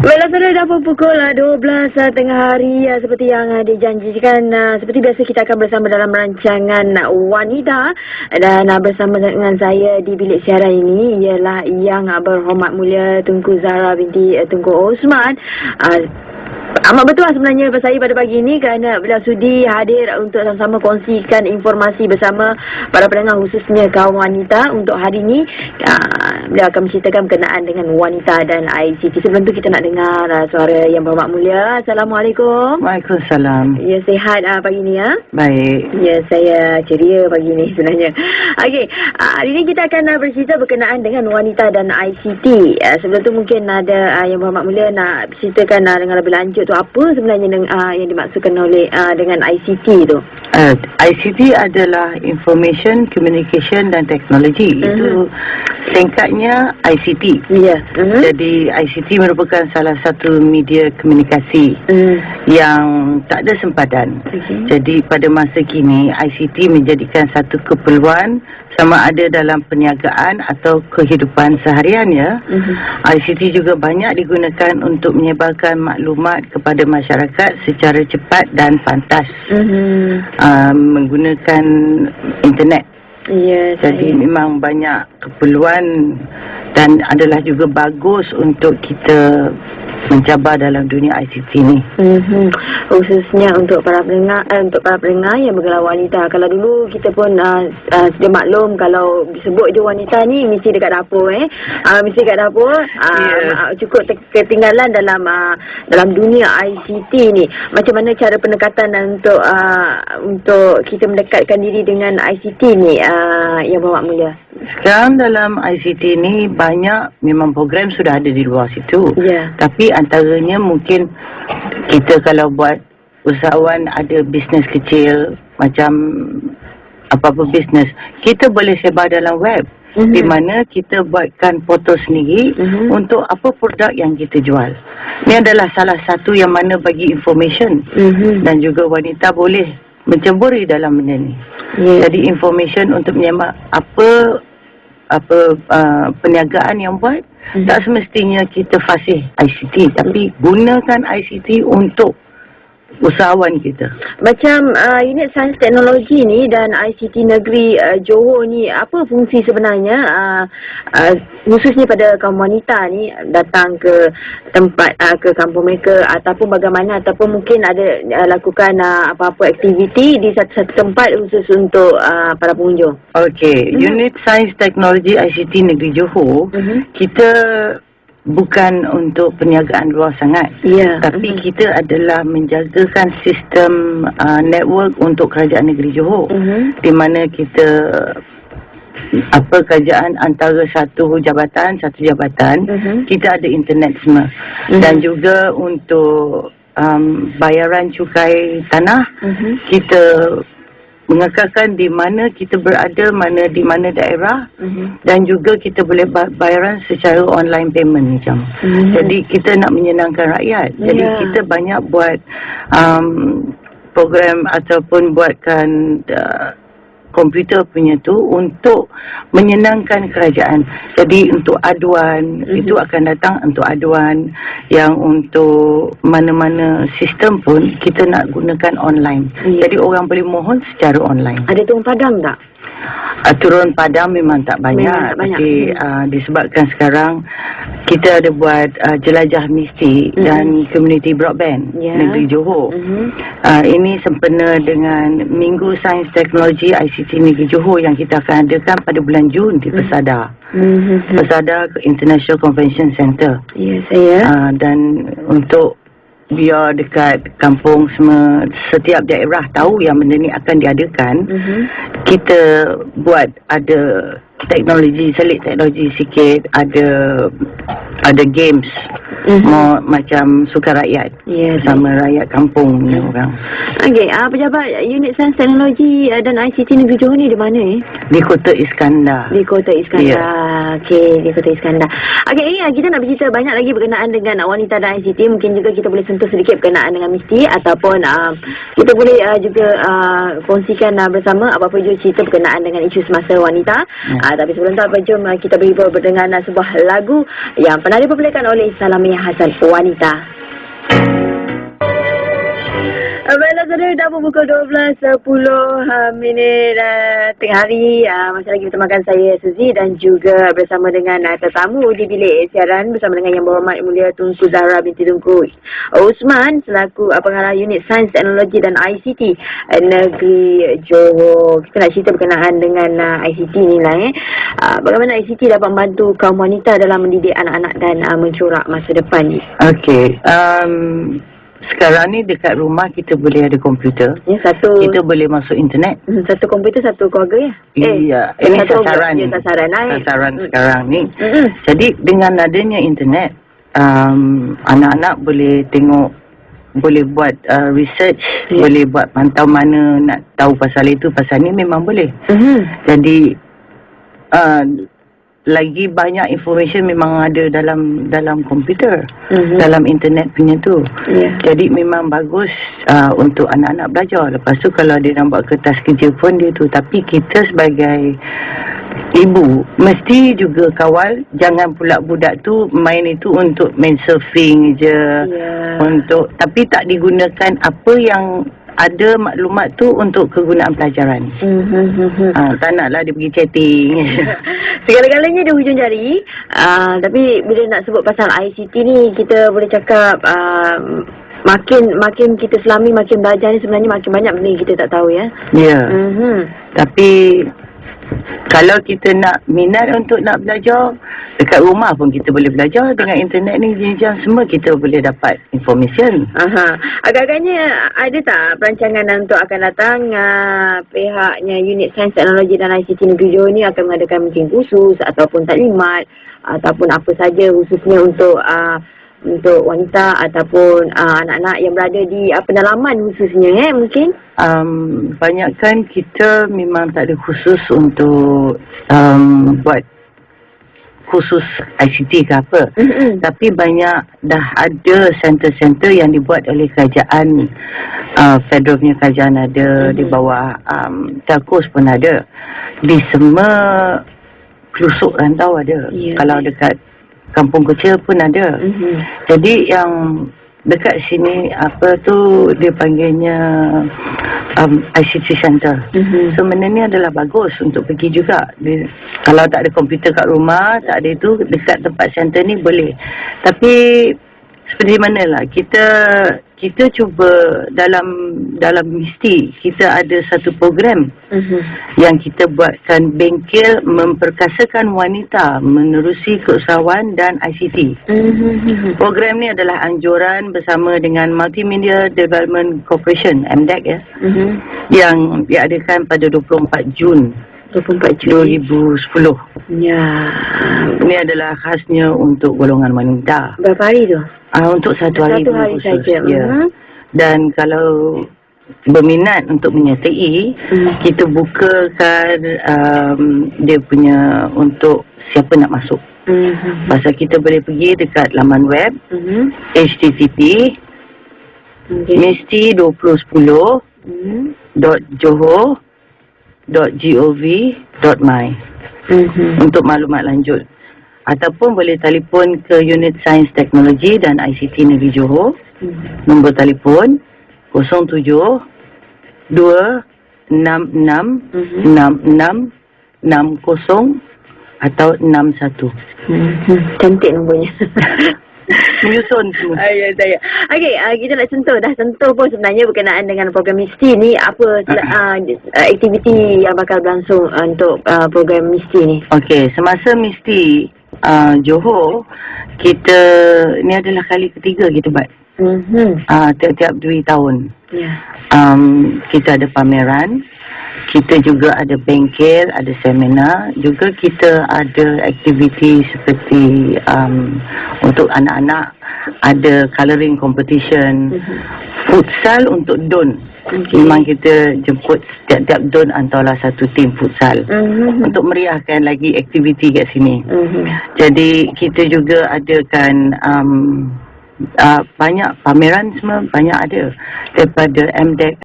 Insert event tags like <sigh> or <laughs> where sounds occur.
Baiklah, saudara dah pun pukul uh, 12 uh, tengah hari uh, seperti yang dijanjikan. Seperti biasa kita akan bersama dalam rancangan wanita dan bersama dengan saya di bilik siaran ini ialah yang berhormat mulia Tunku Zahra binti Tunku Osman. Amat betul lah sebenarnya saya pada pagi ini kerana beliau sudi hadir untuk sama-sama kongsikan informasi bersama para pendengar khususnya kaum wanita untuk hari ini uh, beliau akan menceritakan berkenaan dengan wanita dan ICT. Sebelum tu kita nak dengar uh, suara yang berhormat mulia. Assalamualaikum. Waalaikumsalam. Ya sihat uh, pagi ni ya. Baik. Ya saya ceria pagi ni sebenarnya. Okey, uh, hari ini kita akan uh, bercerita berkenaan dengan wanita dan ICT. Uh, sebelum tu mungkin ada uh, yang berhormat mulia nak ceritakan uh, dengan lebih lanjut tu apa sebenarnya dengan, uh, yang dimaksudkan oleh uh, dengan ICT tu? Uh, ICT adalah Information, Communication dan Teknologi. Uh-huh. Itu singkatnya ICT. Ya. Uh-huh. Jadi ICT merupakan salah satu media komunikasi uh-huh. yang tak ada sempadan. Okay. Jadi pada masa kini ICT menjadikan satu keperluan sama ada dalam perniagaan atau kehidupan seharian ya. Uh-huh. ICT juga banyak digunakan untuk menyebarkan maklumat kepada masyarakat secara cepat dan pantas. Uh-huh. Uh, menggunakan internet. Ya, Jadi saya... memang banyak keperluan dan adalah juga bagus untuk kita mencabar dalam dunia ICT ni. Mm-hmm. Khususnya untuk para pendengar eh, untuk para pendengar yang bergelar wanita. Kalau dulu kita pun uh, uh, sudah maklum kalau disebut je wanita ni mesti dekat dapur eh. Uh, mesti dekat dapur. Uh, yeah. uh, cukup ketinggalan dalam uh, dalam dunia ICT ni. Macam mana cara pendekatan untuk uh, untuk kita mendekatkan diri dengan ICT ni uh, yang bawa mulia? Sekarang dalam ICT ni banyak memang program sudah ada di luar situ. Yeah. Tapi antaranya mungkin kita kalau buat usahawan ada bisnes kecil macam apa-apa bisnes, kita boleh sebar dalam web. Mm-hmm. Di mana kita buatkan foto sendiri mm-hmm. untuk apa produk yang kita jual. Ini adalah salah satu yang mana bagi information. Mm-hmm. Dan juga wanita boleh mencemburi dalam benda ni. Yeah. Jadi information untuk menyemak apa apa uh, perniagaan yang buat hmm. tak semestinya kita fasih ICT tapi gunakan ICT untuk usahawan kita. Macam uh, unit sains teknologi ni dan ICT negeri uh, Johor ni apa fungsi sebenarnya uh, uh, khususnya pada kaum wanita ni datang ke tempat uh, ke kampung mereka ataupun bagaimana ataupun mungkin ada uh, lakukan uh, apa-apa aktiviti di satu-satu tempat khusus untuk uh, para pengunjung. Okey, hmm. unit sains teknologi ICT negeri Johor hmm. kita bukan untuk perniagaan luar sangat. Yeah. Tapi uh-huh. kita adalah menjagakan sistem uh, network untuk kerajaan negeri Johor. Uh-huh. Di mana kita apa kerajaan antara satu jabatan satu jabatan uh-huh. kita ada internet semua. Uh-huh. Dan juga untuk um, bayaran cukai tanah uh-huh. kita mengekalkan di mana kita berada, mana di mana daerah uh-huh. dan juga kita boleh bayaran secara online payment macam. Uh-huh. Jadi kita nak menyenangkan rakyat. Yeah. Jadi kita banyak buat um, program ataupun buatkan uh, komputer punya tu untuk menyenangkan kerajaan. Jadi untuk aduan mm-hmm. itu akan datang untuk aduan yang untuk mana-mana sistem pun kita nak gunakan online. Yeah. Jadi orang boleh mohon secara online. Ada turun padang tak? Uh, turun padang memang tak banyak. Memang tak banyak. Tapi uh, disebabkan sekarang kita ada buat uh, jelajah mistik mm-hmm. dan community broadband yeah. negeri Johor. Mm-hmm. Uh, ini sempena dengan Minggu Sains Teknologi ICT negeri Johor yang kita akan adakan pada bulan Jun di mm-hmm. Pesada. Mm-hmm. Pesada International Convention Center. Ya, yes, saya. Uh, dan untuk biar dekat kampung semua setiap daerah tahu yang benda ni akan diadakan mm-hmm. kita buat ada teknologi selit teknologi sikit ada ada games. Mm-hmm. mau macam suka rakyat yeah, sama rakyat kampung ni mm. orang. Okey uh, pejabat unit sains teknologi uh, dan ICT negeri Johor ni di mana eh? Di Kota Iskandar. Di Kota Iskandar. Yeah. okey di Kota Iskandar. Okey ini uh, kita nak bercerita banyak lagi berkenaan dengan wanita dan ICT mungkin juga kita boleh sentuh sedikit berkenaan dengan Misti ataupun uh, kita boleh uh, juga uh, kongsikan uh, bersama apa-apa juga cerita berkenaan dengan isu semasa wanita. Yeah. uh, tapi sebelum tu jom uh, kita beri berdengar uh, sebuah lagu yang pernah diperbolehkan oleh Salami Hasan Wanita. Baiklah saudara, dah pun pukul 12.10 uh, minit uh, tengah hari. Uh, masih lagi bersamakan saya Suzy dan juga bersama dengan uh, tetamu di bilik siaran bersama dengan Yang Berhormat Mulia Tunku Zahra binti Tunku Osman selaku uh, pengarah unit Sains, Teknologi dan ICT uh, Negeri Johor. Kita nak cerita berkenaan dengan uh, ICT ni lah eh. Uh, bagaimana ICT dapat membantu kaum wanita dalam mendidik anak-anak dan uh, mencorak masa depan ni? Okey. Um, sekarang ni dekat rumah kita boleh ada komputer. Ya, satu Kita boleh masuk internet. Hmm, satu komputer satu keluarga ya? Iya, eh, ini satu sasaran. Ya, sasaran. Ay. Sasaran Hmm. sekarang ni. Mm-mm. Jadi dengan adanya internet, um, anak-anak boleh tengok, boleh buat uh, research, Ya. boleh buat pantau mana nak tahu pasal itu, pasal ni memang boleh. Mhm. Jadi uh, lagi banyak information memang ada dalam dalam komputer, Mhm. dalam internet punya tu. Ya. Jadi memang bagus uh, untuk anak-anak belajar. Lepas tu kalau dia nak buat kertas kerja pun dia tu. Tapi kita sebagai ibu mesti juga kawal jangan pula budak tu main itu untuk main surfing je. Ya. Untuk tapi tak digunakan apa yang ada maklumat tu untuk kegunaan pelajaran. Mhm. Ha, tak naklah dia pergi chatting. <laughs> Segala-galanya di hujung jari. Uh, tapi bila nak sebut pasal ICT ni, kita boleh cakap uh, makin makin kita selami, makin belajar ni sebenarnya makin banyak benda yang kita tak tahu ya. ya. Mhm. Tapi kalau kita nak minat untuk nak belajar dekat rumah pun kita boleh belajar dengan internet ni jam semua kita boleh dapat information. Aha. Agak-agaknya ada tak perancangan untuk akan datang uh, pihaknya unit sains teknologi dan ICT Negeri Johor ni akan mengadakan meeting khusus ataupun taklimat ataupun apa saja khususnya untuk uh, untuk wanita ataupun uh, anak-anak yang berada di uh, pedalaman khususnya eh mungkin Um, banyakkan kita memang tak ada khusus untuk um, buat khusus ICT ke apa. Mhm. Tapi banyak dah ada center-center yang dibuat oleh kerajaan uh, federal punya kerajaan ada Mhm. di bawah um, Telcos pun ada. Di semua pelusuk rantau ada. Ya. Kalau dekat kampung kecil pun ada. Mhm. Jadi yang dekat sini apa tu dia panggilnya um, ICT center. Mhm. So benda ni adalah bagus untuk pergi juga. Dia, kalau tak ada komputer kat rumah, tak ada itu dekat tempat center ni boleh. Tapi seperti manalah kita kita cuba dalam dalam mesti kita ada satu program Mhm. yang kita buatkan bengkel memperkasakan wanita menerusi keusahawan dan ICT. Mhm. Program ni adalah anjuran bersama dengan Multimedia Development Corporation MDEC ya Mhm. yang diadakan pada 24 Jun 24 Juli. 2010. Ya. Ini adalah khasnya untuk golongan wanita. Berapa hari tu? Ah untuk satu hari, Satu hari khusus. saja. Ya. Dan kalau berminat untuk menyertai, Mhm. kita bukakan um, dia punya untuk siapa nak masuk. Mhm. Pasal kita boleh pergi dekat laman web Mhm. http mesti 2010 Mhm. johor.gov.my Mhm. untuk maklumat lanjut ataupun boleh telefon ke unit sains teknologi dan ICT Negeri Johor Mhm. nombor telefon 07 266 Mhm. 66 60 atau 61 Mhm. Cantik nombornya. <laughs> <laughs> menyusun semua Ah, ya, saya. Okey, uh, kita nak sentuh dah sentuh pun sebenarnya berkenaan dengan program Misti ni apa uh, aktiviti yang bakal berlangsung uh, untuk uh, program Misti ni. Okey, semasa mesti uh, Johor kita ni adalah kali ketiga kita buat Mhm. uh, tiap-tiap 2 tahun. Ya. Um, kita ada pameran, kita juga ada bengkel, ada seminar, juga kita ada aktiviti seperti um, untuk anak-anak ada colouring competition, Mhm. futsal untuk don. Okey. Memang kita jemput setiap-tiap don antarlah satu tim futsal Mhm. untuk meriahkan lagi aktiviti kat sini. Mhm. Jadi kita juga adakan um, uh, banyak pameran semua banyak ada daripada MDEC